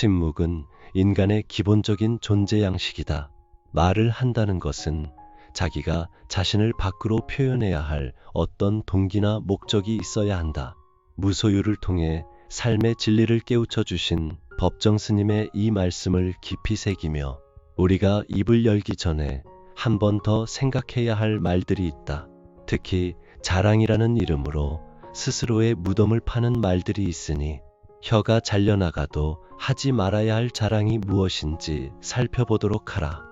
침묵은 인간의 기본적인 존재 양식이다. 말을 한다는 것은 자기가 자신을 밖으로 표현해야 할 어떤 동기나 목적이 있어야 한다. 무소유를 통해 삶의 진리를 깨우쳐 주신 법정 스님의 이 말씀을 깊이 새기며 우리가 입을 열기 전에 한 번 더 생각해야 할 말들이 있다. 특히 자랑이라는 이름으로 스스로의 무덤을 파는 말들이 있으니 혀가 잘려나가도 하지 말아야 할 자랑이 무엇인지 살펴보도록 하라.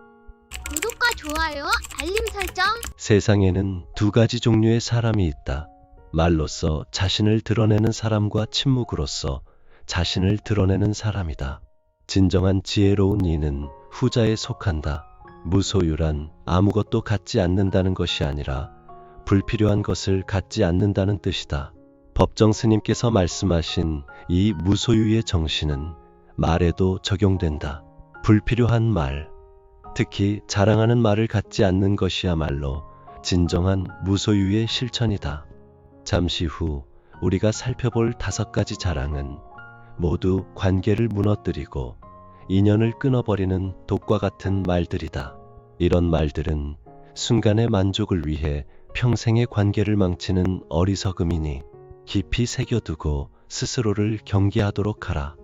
구독과 좋아요, 알림 설정. 세상에는 두 가지 종류의 사람이 있다. 말로써 자신을 드러내는 사람과 침묵으로써 자신을 드러내는 사람이다. 진정한 지혜로운 이는 후자에 속한다. 무소유란 아무것도 갖지 않는다는 것이 아니라 불필요한 것을 갖지 않는다는 뜻이다. 법정 스님께서 말씀하신 이 무소유의 정신은 말에도 적용된다. 불필요한 말, 특히 자랑하는 말을 갖지 않는 것이야말로 진정한 무소유의 실천이다. 잠시 후 우리가 살펴볼 다섯 가지 자랑은 모두 관계를 무너뜨리고 인연을 끊어버리는 독과 같은 말들이다. 이런 말들은 순간의 만족을 위해 평생의 관계를 망치는 어리석음이니 깊이 새겨두고 스스로를 경계하도록 하라.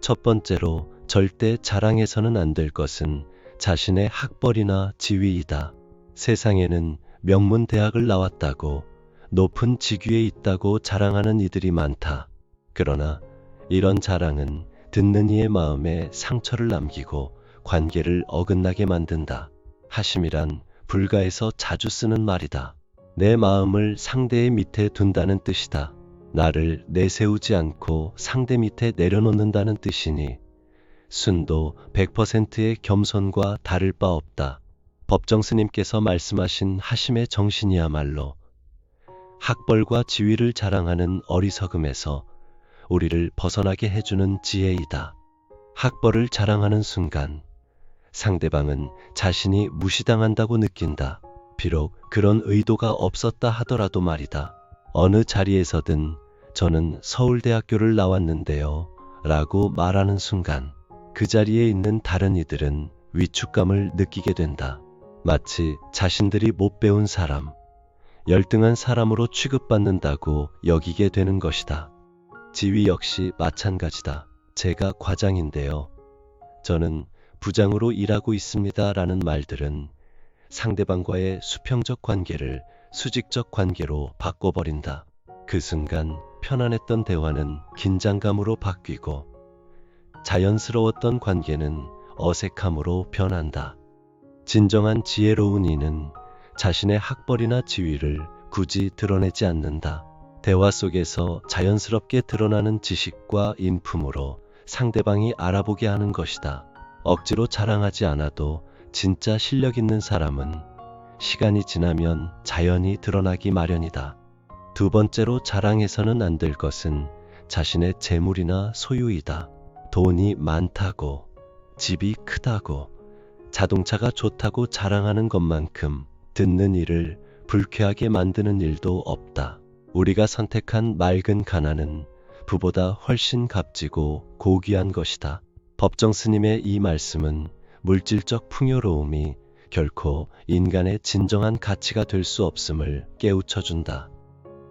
첫 번째로 절대 자랑해서는 안 될 것은 자신의 학벌이나 지위이다. 세상에는 명문 대학을 나왔다고 높은 직위에 있다고 자랑하는 이들이 많다. 그러나 이런 자랑은 듣는 이의 마음에 상처를 남기고 관계를 어긋나게 만든다. 하심이란 불가에서 자주 쓰는 말이다. 내 마음을 상대의 밑에 둔다는 뜻이다. 나를 내세우지 않고 상대 밑에 내려놓는다는 뜻이니 순도 100%의 겸손과 다를 바 없다. 법정 스님께서 말씀하신 하심의 정신이야말로 학벌과 지위를 자랑하는 어리석음에서 우리를 벗어나게 해주는 지혜이다. 학벌을 자랑하는 순간 상대방은 자신이 무시당한다고 느낀다. 비록 그런 의도가 없었다 하더라도 말이다. 어느 자리에서든 저는 서울대학교를 나왔는데요. 라고 말하는 순간 그 자리에 있는 다른 이들은 위축감을 느끼게 된다. 마치 자신들이 못 배운 사람, 열등한 사람으로 취급받는다고 여기게 되는 것이다. 지위 역시 마찬가지다. 제가 과장인데요. 저는 부장으로 일하고 있습니다. 라는 말들은 상대방과의 수평적 관계를 수직적 관계로 바꿔버린다. 그 순간 편안했던 대화는 긴장감으로 바뀌고 자연스러웠던 관계는 어색함으로 변한다. 진정한 지혜로운 이는 자신의 학벌이나 지위를 굳이 드러내지 않는다. 대화 속에서 자연스럽게 드러나는 지식과 인품으로 상대방이 알아보게 하는 것이다. 억지로 자랑하지 않아도 진짜 실력 있는 사람은 시간이 지나면 자연히 드러나기 마련이다. 두 번째로 자랑해서는 안 될 것은 자신의 재물이나 소유이다. 돈이 많다고, 집이 크다고, 자동차가 좋다고 자랑하는 것만큼 듣는 이를 불쾌하게 만드는 일도 없다. 우리가 선택한 맑은 가난은 부보다 훨씬 값지고 고귀한 것이다. 법정 스님의 이 말씀은 물질적 풍요로움이 결코 인간의 진정한 가치가 될 수 없음을 깨우쳐 준다.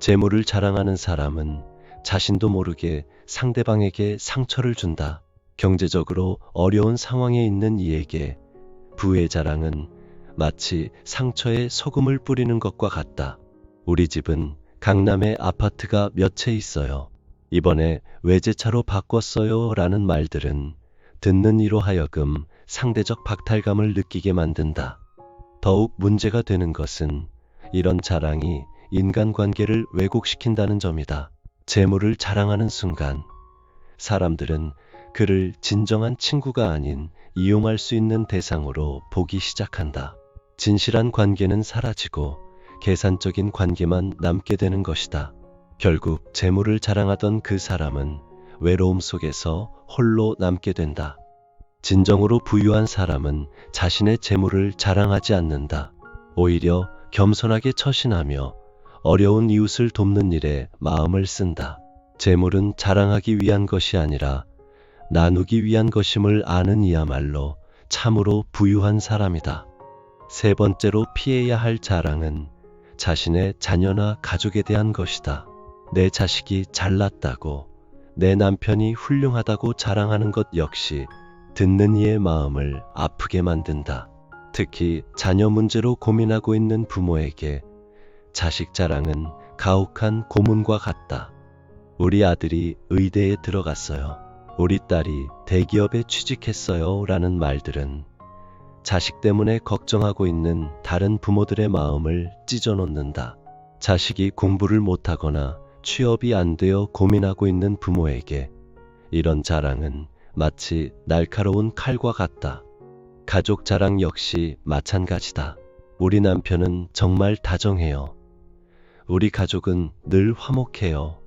재물을 자랑하는 사람은 자신도 모르게 상대방에게 상처를 준다. 경제적으로 어려운 상황에 있는 이에게 부의 자랑은 마치 상처에 소금을 뿌리는 것과 같다. 우리 집은 강남에 아파트가 몇 채 있어요. 이번에 외제차로 바꿨어요. 라는 말들은 듣는 이로 하여금 상대적 박탈감을 느끼게 만든다. 더욱 문제가 되는 것은 이런 자랑이 인간관계를 왜곡시킨다는 점이다. 재물을 자랑하는 순간 사람들은 그를 진정한 친구가 아닌 이용할 수 있는 대상으로 보기 시작한다. 진실한 관계는 사라지고 계산적인 관계만 남게 되는 것이다. 결국 재물을 자랑하던 그 사람은 외로움 속에서 홀로 남게 된다. 진정으로 부유한 사람은 자신의 재물을 자랑하지 않는다. 오히려 겸손하게 처신하며 어려운 이웃을 돕는 일에 마음을 쓴다. 재물은 자랑하기 위한 것이 아니라 나누기 위한 것임을 아는 이야말로 참으로 부유한 사람이다. 세 번째로 피해야 할 자랑은 자신의 자녀나 가족에 대한 것이다. 내 자식이 잘났다고, 내 남편이 훌륭하다고 자랑하는 것 역시 듣는 이의 마음을 아프게 만든다. 특히 자녀 문제로 고민하고 있는 부모에게 자식 자랑은 가혹한 고문과 같다. 우리 아들이 의대에 들어갔어요. 우리 딸이 대기업에 취직했어요. 라는 말들은 자식 때문에 걱정하고 있는 다른 부모들의 마음을 찢어놓는다. 자식이 공부를 못하거나 취업이 안 되어 고민하고 있는 부모에게 이런 자랑은 마치 날카로운 칼과 같다. 가족 자랑 역시 마찬가지다. 우리 남편은 정말 다정해요. 우리 가족은 늘 화목해요.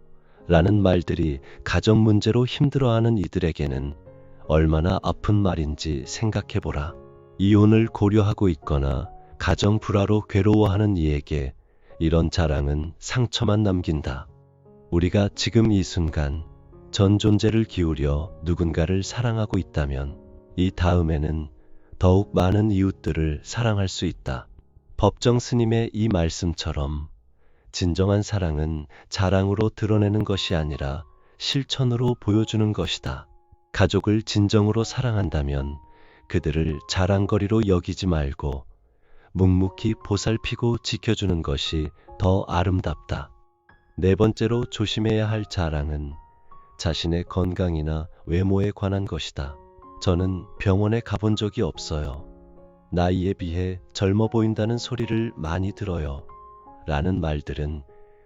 라는 말들이 가정 문제로 힘들어하는 이들에게는 얼마나 아픈 말인지 생각해보라. 이혼을 고려하고 있거나 가정 불화로 괴로워하는 이에게 이런 자랑은 상처만 남긴다. 우리가 지금 이 순간 전 존재를 기울여 누군가를 사랑하고 있다면 이 다음에는 더욱 많은 이웃들을 사랑할 수 있다. 법정 스님의 이 말씀처럼 진정한 사랑은 자랑으로 드러내는 것이 아니라 실천으로 보여주는 것이다. 가족을 진정으로 사랑한다면 그들을 자랑거리로 여기지 말고 묵묵히 보살피고 지켜주는 것이 더 아름답다. 네 번째로 조심해야 할 자랑은 자신의 건강이나 외모에 관한 것이다. 저는 병원에 가본 적이 없어요. 나이에 비해 젊어 보인다는 소리를 많이 들어요. 라는 말들은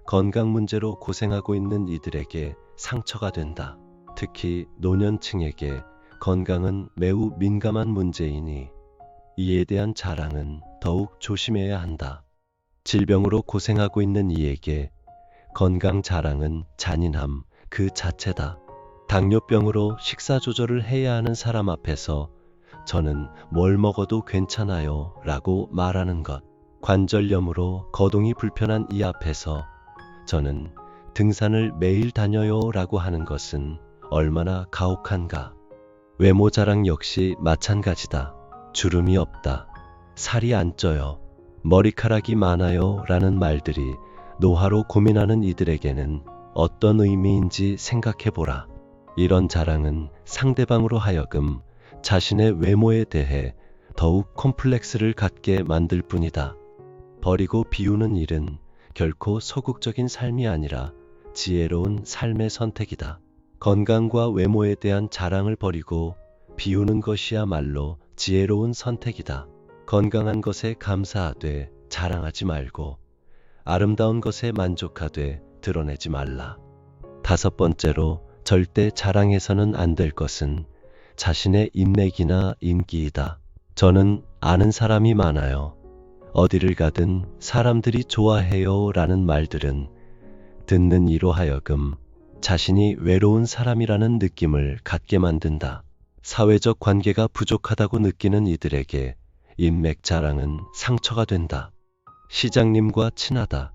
건강 문제로 고생하고 있는 이들에게 상처가 된다. 특히 노년층에게 건강은 매우 민감한 문제이니 이에 대한 자랑은 더욱 조심해야 한다. 질병으로 고생하고 있는 이에게 건강 자랑은 잔인함 그 자체다. 당뇨병으로 식사 조절을 해야 하는 사람 앞에서 저는 뭘 먹어도 괜찮아요 라고 말하는 것. 관절염으로 거동이 불편한 이 앞에서 저는 등산을 매일 다녀요 라고 하는 것은 얼마나 가혹한가. 외모 자랑 역시 마찬가지다. 주름이 없다. 살이 안 쪄요. 머리카락이 많아요 라는 말들이 노화로 고민하는 이들에게는 어떤 의미인지 생각해 보라. 이런 자랑은 상대방으로 하여금 자신의 외모에 대해 더욱 콤플렉스를 갖게 만들 뿐이다. 버리고 비우는 일은 결코 소극적인 삶이 아니라 지혜로운 삶의 선택이다. 건강과 외모에 대한 자랑을 버리고 비우는 것이야말로 지혜로운 선택이다. 건강한 것에 감사하되 자랑하지 말고 아름다운 것에 만족하되 드러내지 말라. 다섯 번째로 절대 자랑해서는 안 될 것은 자신의 인맥이나 인기이다. 저는 아는 사람이 많아요. 어디를 가든 사람들이 좋아해요 라는 말들은 듣는 이로 하여금 자신이 외로운 사람이라는 느낌을 갖게 만든다. 사회적 관계가 부족하다고 느끼는 이들에게 인맥 자랑은 상처가 된다. 시장님과 친하다.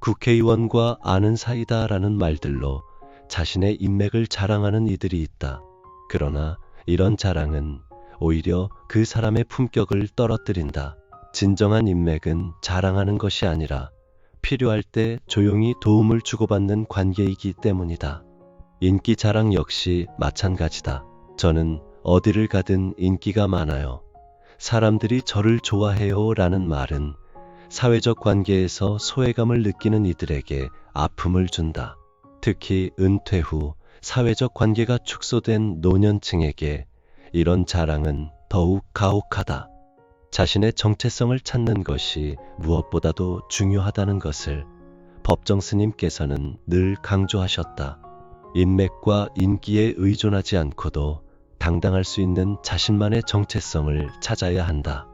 국회의원과 아는 사이다 라는 말들로 자신의 인맥을 자랑하는 이들이 있다. 그러나 이런 자랑은 오히려 그 사람의 품격을 떨어뜨린다. 진정한 인맥은 자랑하는 것이 아니라 필요할 때 조용히 도움을 주고받는 관계이기 때문이다. 인기 자랑 역시 마찬가지다. 저는 어디를 가든 인기가 많아요. 사람들이 저를 좋아해요 라는 말은 사회적 관계에서 소외감을 느끼는 이들에게 아픔을 준다. 특히 은퇴 후 사회적 관계가 축소된 노년층에게 이런 자랑은 더욱 가혹하다. 자신의 정체성을 찾는 것이 무엇보다도 중요하다는 것을 법정 스님께서는 늘 강조하셨다. 인맥과 인기에 의존하지 않고도 당당할 수 있는 자신만의 정체성을 찾아야 한다.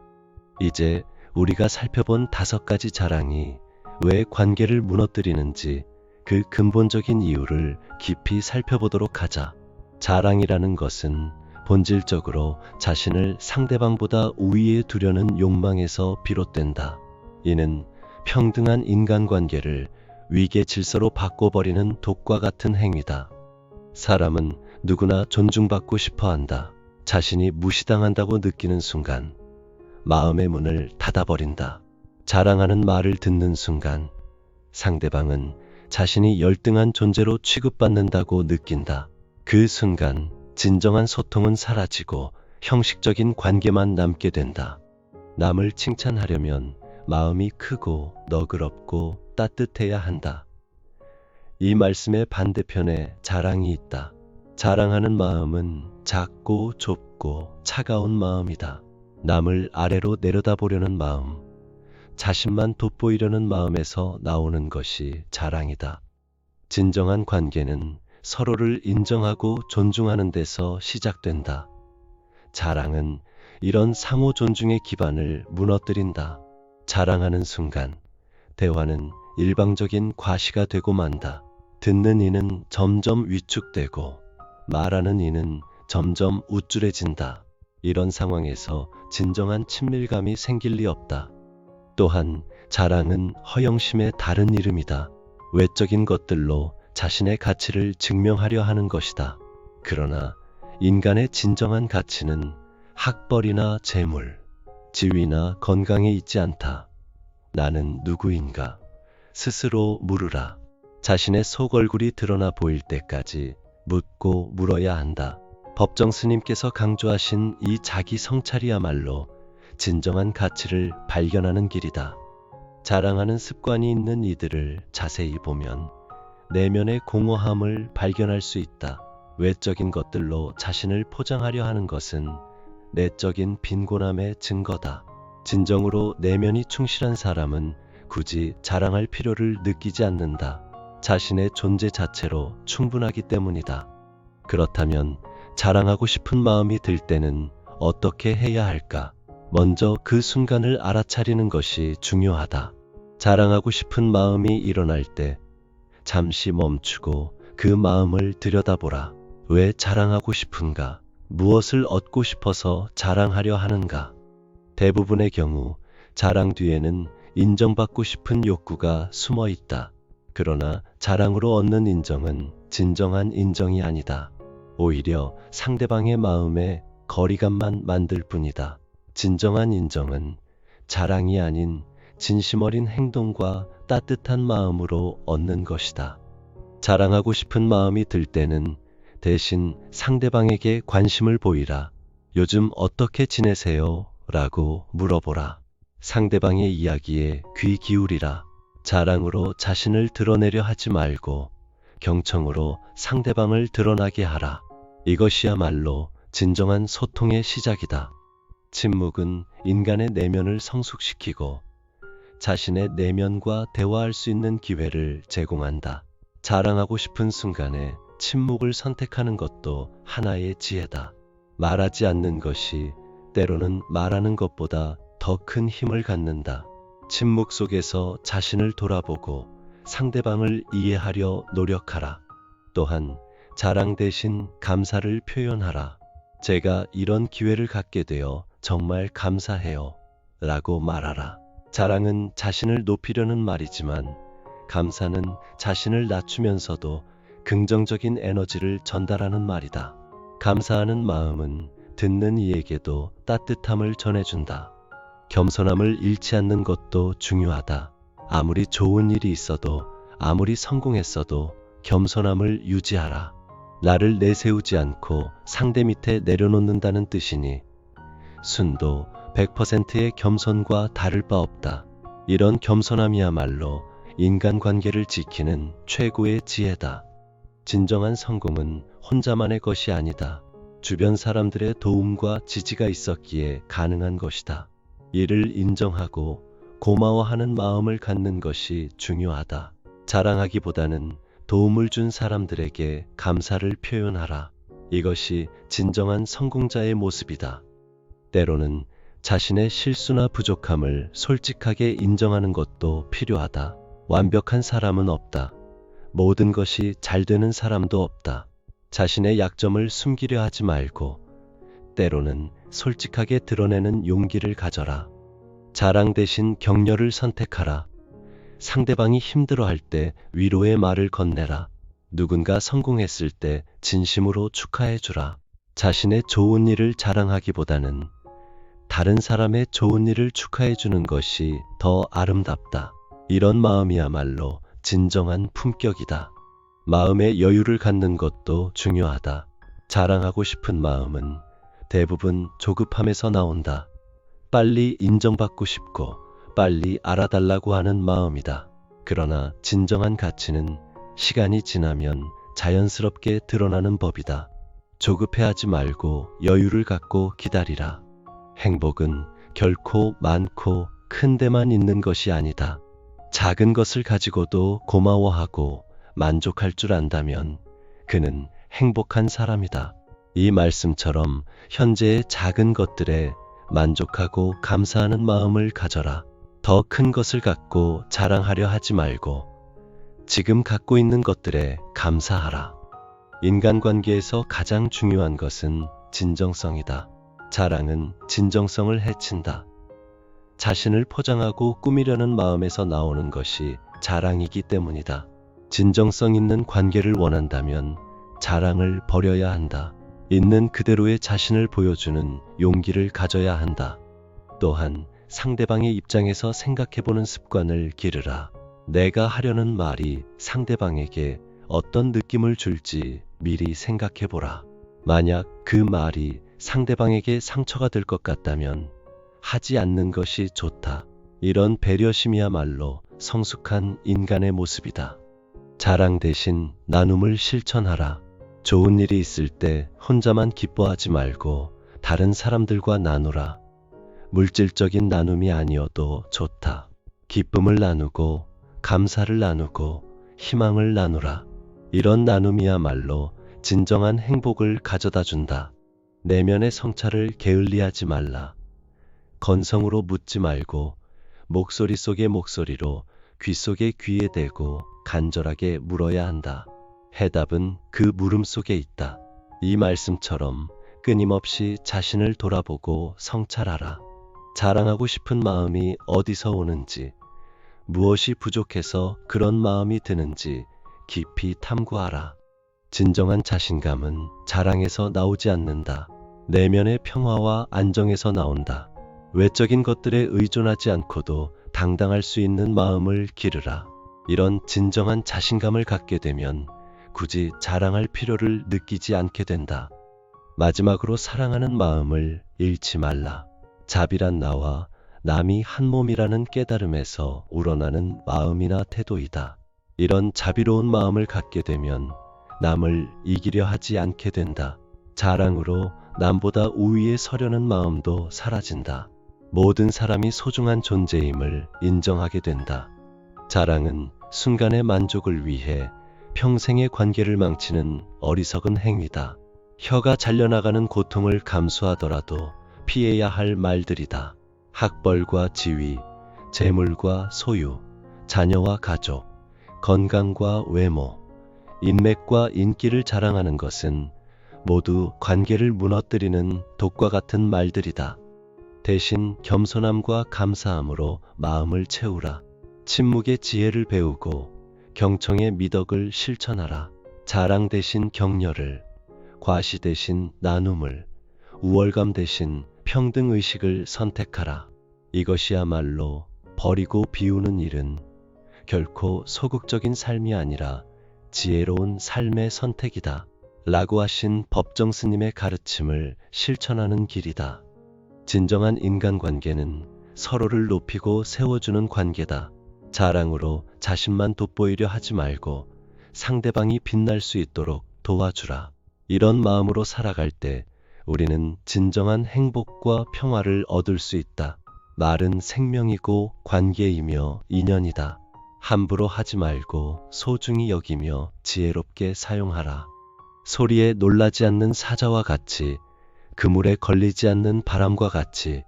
이제 우리가 살펴본 다섯 가지 자랑이 왜 관계를 무너뜨리는지 그 근본적인 이유를 깊이 살펴보도록 하자. 자랑이라는 것은 본질적으로 자신을 상대방보다 우위에 두려는 욕망에서 비롯된다. 이는 평등한 인간관계를 위계 질서로 바꿔버리는 독과 같은 행위다. 사람은 누구나 존중받고 싶어 한다. 자신이 무시당한다고 느끼는 순간 마음의 문을 닫아버린다. 자랑하는 말을 듣는 순간 상대방은 자신이 열등한 존재로 취급받는다고 느낀다. 그 순간 진정한 소통은 사라지고 형식적인 관계만 남게 된다. 남을 칭찬하려면 마음이 크고 너그럽고 따뜻해야 한다. 이 말씀의 반대편에 자랑이 있다. 자랑하는 마음은 작고 좁고 차가운 마음이다. 남을 아래로 내려다보려는 마음, 자신만 돋보이려는 마음에서 나오는 것이 자랑이다. 진정한 관계는 서로를 인정하고 존중하는 데서 시작된다. 자랑은 이런 상호 존중의 기반을 무너뜨린다. 자랑하는 순간 대화는 일방적인 과시가 되고 만다. 듣는 이는 점점 위축되고 말하는 이는 점점 우쭐해진다. 이런 상황에서 진정한 친밀감이 생길 리 없다. 또한 자랑은 허영심의 다른 이름이다. 외적인 것들로 자신의 가치를 증명하려 하는 것이다. 그러나 인간의 진정한 가치는 학벌이나 재물, 지위나 건강에 있지 않다. 나는 누구인가? 스스로 물으라. 자신의 속 얼굴이 드러나 보일 때까지 묻고 물어야 한다. 법정 스님께서 강조하신 이 자기 성찰이야말로 진정한 가치를 발견하는 길이다. 자랑하는 습관이 있는 이들을 자세히 보면 내면의 공허함을 발견할 수 있다. 외적인 것들로 자신을 포장하려 하는 것은 내적인 빈곤함의 증거다. 진정으로 내면이 충실한 사람은 굳이 자랑할 필요를 느끼지 않는다. 자신의 존재 자체로 충분하기 때문이다. 그렇다면 자랑하고 싶은 마음이 들 때는 어떻게 해야 할까? 먼저 그 순간을 알아차리는 것이 중요하다. 자랑하고 싶은 마음이 일어날 때 잠시 멈추고 그 마음을 들여다보라. 왜 자랑하고 싶은가? 무엇을 얻고 싶어서 자랑하려 하는가? 대부분의 경우 자랑 뒤에는 인정받고 싶은 욕구가 숨어 있다. 그러나 자랑으로 얻는 인정은 진정한 인정이 아니다. 오히려 상대방의 마음에 거리감만 만들 뿐이다. 진정한 인정은 자랑이 아닌 진심 어린 행동과 따뜻한 마음으로 얻는 것이다. 자랑하고 싶은 마음이 들 때는 대신 상대방에게 관심을 보이라. 요즘 어떻게 지내세요? 라고 물어보라. 상대방의 이야기에 귀 기울이라. 자랑으로 자신을 드러내려 하지 말고 경청으로 상대방을 드러나게 하라. 이것이야말로 진정한 소통의 시작이다. 침묵은 인간의 내면을 성숙시키고 자신의 내면과 대화할 수 있는 기회를 제공한다. 자랑하고 싶은 순간에 침묵을 선택하는 것도 하나의 지혜다. 말하지 않는 것이 때로는 말하는 것보다 더 큰 힘을 갖는다. 침묵 속에서 자신을 돌아보고 상대방을 이해하려 노력하라. 또한 자랑 대신 감사를 표현하라. 제가 이런 기회를 갖게 되어 정말 감사해요. 라고 말하라. 자랑은 자신을 높이려는 말이지만 감사는 자신을 낮추면서도 긍정적인 에너지를 전달하는 말이다. 감사하는 마음은 듣는 이에게도 따뜻함을 전해준다. 겸손함을 잃지 않는 것도 중요하다. 아무리 좋은 일이 있어도 아무리 성공했어도 겸손함을 유지하라. 나를 내세우지 않고 상대 밑에 내려놓는다는 뜻이니 순도 100%의 겸손과 다를 바 없다. 이런 겸손함이야말로 인간관계를 지키는 최고의 지혜다. 진정한 성공은 혼자만의 것이 아니다. 주변 사람들의 도움과 지지가 있었기에 가능한 것이다. 이를 인정하고 고마워하는 마음을 갖는 것이 중요하다. 자랑하기보다는 도움을 준 사람들에게 감사를 표현하라. 이것이 진정한 성공자의 모습이다. 때로는 자신의 실수나 부족함을 솔직하게 인정하는 것도 필요하다. 완벽한 사람은 없다. 모든 것이 잘 되는 사람도 없다. 자신의 약점을 숨기려 하지 말고 때로는 솔직하게 드러내는 용기를 가져라. 자랑 대신 격려를 선택하라. 상대방이 힘들어할 때 위로의 말을 건네라. 누군가 성공했을 때 진심으로 축하해 주라. 자신의 좋은 일을 자랑하기보다는 다른 사람의 좋은 일을 축하해 주는 것이 더 아름답다. 이런 마음이야말로 진정한 품격이다. 마음의 여유를 갖는 것도 중요하다. 자랑하고 싶은 마음은 대부분 조급함에서 나온다. 빨리 인정받고 싶고 빨리 알아달라고 하는 마음이다. 그러나 진정한 가치는 시간이 지나면 자연스럽게 드러나는 법이다. 조급해하지 말고 여유를 갖고 기다리라. 행복은 결코 많고 큰 데만 있는 것이 아니다. 작은 것을 가지고도 고마워하고 만족할 줄 안다면 그는 행복한 사람이다. 이 말씀처럼 현재의 작은 것들에 만족하고 감사하는 마음을 가져라. 더 큰 것을 갖고 자랑하려 하지 말고 지금 갖고 있는 것들에 감사하라. 인간관계에서 가장 중요한 것은 진정성이다. 자랑은 진정성을 해친다. 자신을 포장하고 꾸미려는 마음에서 나오는 것이 자랑이기 때문이다. 진정성 있는 관계를 원한다면 자랑을 버려야 한다. 있는 그대로의 자신을 보여주는 용기를 가져야 한다. 또한 상대방의 입장에서 생각해보는 습관을 기르라. 내가 하려는 말이 상대방에게 어떤 느낌을 줄지 미리 생각해보라. 만약 그 말이 상대방에게 상처가 될 것 같다면 하지 않는 것이 좋다. 이런 배려심이야말로 성숙한 인간의 모습이다. 자랑 대신 나눔을 실천하라. 좋은 일이 있을 때 혼자만 기뻐하지 말고 다른 사람들과 나누라. 물질적인 나눔이 아니어도 좋다. 기쁨을 나누고 감사를 나누고 희망을 나누라. 이런 나눔이야말로 진정한 행복을 가져다 준다. 내면의 성찰을 게을리하지 말라. 건성으로 묻지 말고 목소리 속의 목소리로 귀 속의 귀에 대고 간절하게 물어야 한다. 해답은 그 물음 속에 있다. 이 말씀처럼 끊임없이 자신을 돌아보고 성찰하라. 자랑하고 싶은 마음이 어디서 오는지, 무엇이 부족해서 그런 마음이 드는지 깊이 탐구하라. 진정한 자신감은 자랑에서 나오지 않는다. 내면의 평화와 안정에서 나온다. 외적인 것들에 의존하지 않고도 당당할 수 있는 마음을 기르라. 이런 진정한 자신감을 갖게 되면 굳이 자랑할 필요를 느끼지 않게 된다. 마지막으로 사랑하는 마음을 잃지 말라. 자비란 나와 남이 한 몸이라는 깨달음에서 우러나는 마음이나 태도이다. 이런 자비로운 마음을 갖게 되면 남을 이기려 하지 않게 된다. 자랑으로 남보다 우위에 서려는 마음도 사라진다. 모든 사람이 소중한 존재임을 인정하게 된다. 자랑은 순간의 만족을 위해 평생의 관계를 망치는 어리석은 행위다. 혀가 잘려나가는 고통을 감수하더라도 피해야 할 말들이다. 학벌과 지위, 재물과 소유, 자녀와 가족, 건강과 외모, 인맥과 인기를 자랑하는 것은 모두 관계를 무너뜨리는 독과 같은 말들이다. 대신 겸손함과 감사함으로 마음을 채우라. 침묵의 지혜를 배우고 경청의 미덕을 실천하라. 자랑 대신 격려를, 과시 대신 나눔을, 우월감 대신 평등 의식을 선택하라. 이것이야말로 버리고 비우는 일은 결코 소극적인 삶이 아니라 지혜로운 삶의 선택이다. 라고 하신 법정 스님의 가르침을 실천하는 길이다. 진정한 인간관계는 서로를 높이고 세워주는 관계다. 자랑으로 자신만 돋보이려 하지 말고 상대방이 빛날 수 있도록 도와주라. 이런 마음으로 살아갈 때 우리는 진정한 행복과 평화를 얻을 수 있다. 말은 생명이고 관계이며 인연이다. 함부로 하지 말고 소중히 여기며 지혜롭게 사용하라. 소리에 놀라지 않는 사자와 같이 그물에 걸리지 않는 바람과 같이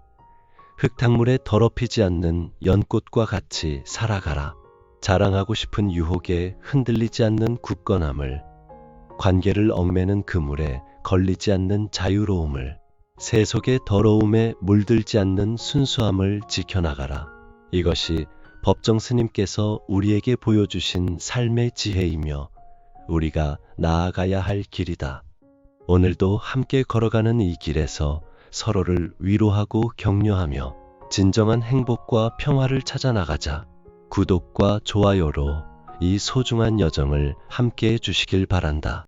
흙탕물에 더럽히지 않는 연꽃과 같이 살아가라. 자랑하고 싶은 유혹에 흔들리지 않는 굳건함을 관계를 얽매는 그물에 걸리지 않는 자유로움을 세속의 더러움에 물들지 않는 순수함을 지켜나가라. 이것이 법정 스님께서 우리에게 보여주신 삶의 지혜이며 우리가 나아가야 할 길이다. 오늘도 함께 걸어가는 이 길에서 서로를 위로하고 격려하며 진정한 행복과 평화를 찾아 나가자. 구독과 좋아요로 이 소중한 여정을 함께 해주시길 바란다.